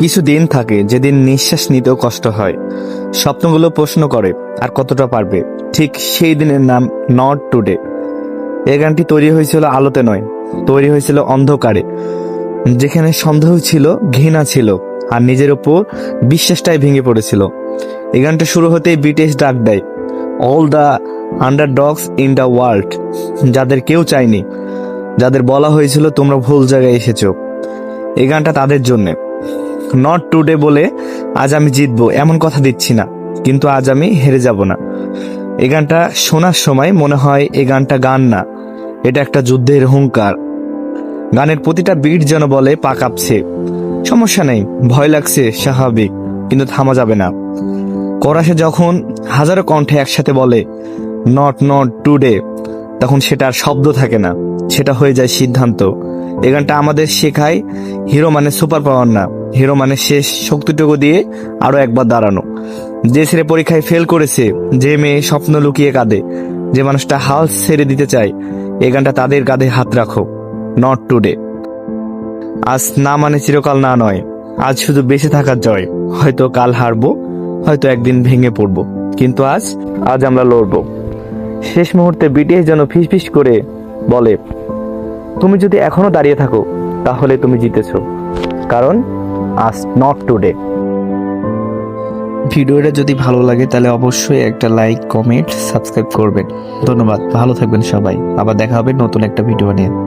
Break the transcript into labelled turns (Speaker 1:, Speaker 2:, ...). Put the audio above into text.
Speaker 1: কিছু দিন থাকে যেদিন নিঃশ্বাস নিতেও কষ্ট হয়। স্বপ্নগুলো প্রশ্ন করে, আর কতটা পারবে? ঠিক সেই দিনের নাম নট টুডে এই গানটি তৈরি হয়েছিল আলোতে নয়, তৈরি হয়েছিল অন্ধকারে, যেখানে সন্দেহ ছিল, ঘৃণা ছিল, আর নিজের ওপর বিশ্বাসটাই ভেঙে পড়েছিল। এই গানটা শুরু হতেই বিটিএস ডাক দেয় all the underdogs in the world যাদের কেউ চায়নি, যাদের বলা হয়েছিল, তোমরা ভুল জায়গায় এসেছ। এই গানটা তাদের জন্যে। নট টুডে বলে আজ আমি জিতবো, এমন কথা দিচ্ছি না, কিন্তু আজ আমি হেরে যাব না। এই গানটা শোনার সময় মনে হয় এই গানটা গান না, এটা একটা যুদ্ধের হুঙ্কার। গানের প্রতিটা বিট যেন বলে, পা কাঁপছে। সমস্যা নেই, ভয় লাগছে, স্বাভাবিক, কিন্তু থামা যাবে না। করাসে যখন হাজারো কণ্ঠে একসাথে বলে নট নট টুডে তখন সেটা আর শব্দ থাকে না। সেটা হয়ে যায় সিদ্ধান্ত। এই গানটা আমাদের শেখায়, হিরো মানে সুপার পাওয়ার না। হিরো মানে শেষ শক্তিটুকু দিয়ে আরও একবার দাঁড়ানো। যে ছেলে পরীক্ষায় ফেল করেছে, যে মেয়ে স্বপ্ন লুকিয়ে কাঁদে, যে মানুষটা হাল ছেড়ে দিতে চায় এই গানটা তাদের কাঁধে হাত রাখো। নট টুডে আজ না মানে চিরকাল না নয়। আজ শুধু বেঁচে থাকার জয়। হয়তো কাল হারবো, হয়তো একদিন ভেঙে পড়ব। কিন্তু আজ আজ আমরা লড়বো। শেষ মুহূর্তে বিটিএস যেন ফিসফিস করে বলে, তুমি যদি এখনও দাঁড়িয়ে থাকো, তাহলে তুমি জিতেছ। কারণ, আজ নট টুডে ভিডিওটা যদি ভালো লাগে, তাহলে অবশ্যই একটা লাইক কমেন্ট সাবস্ক্রাইব করবেন। ধন্যবাদ, ভালো থাকবেন সবাই। আবার দেখা হবে নতুন একটা ভিডিও নিয়ে।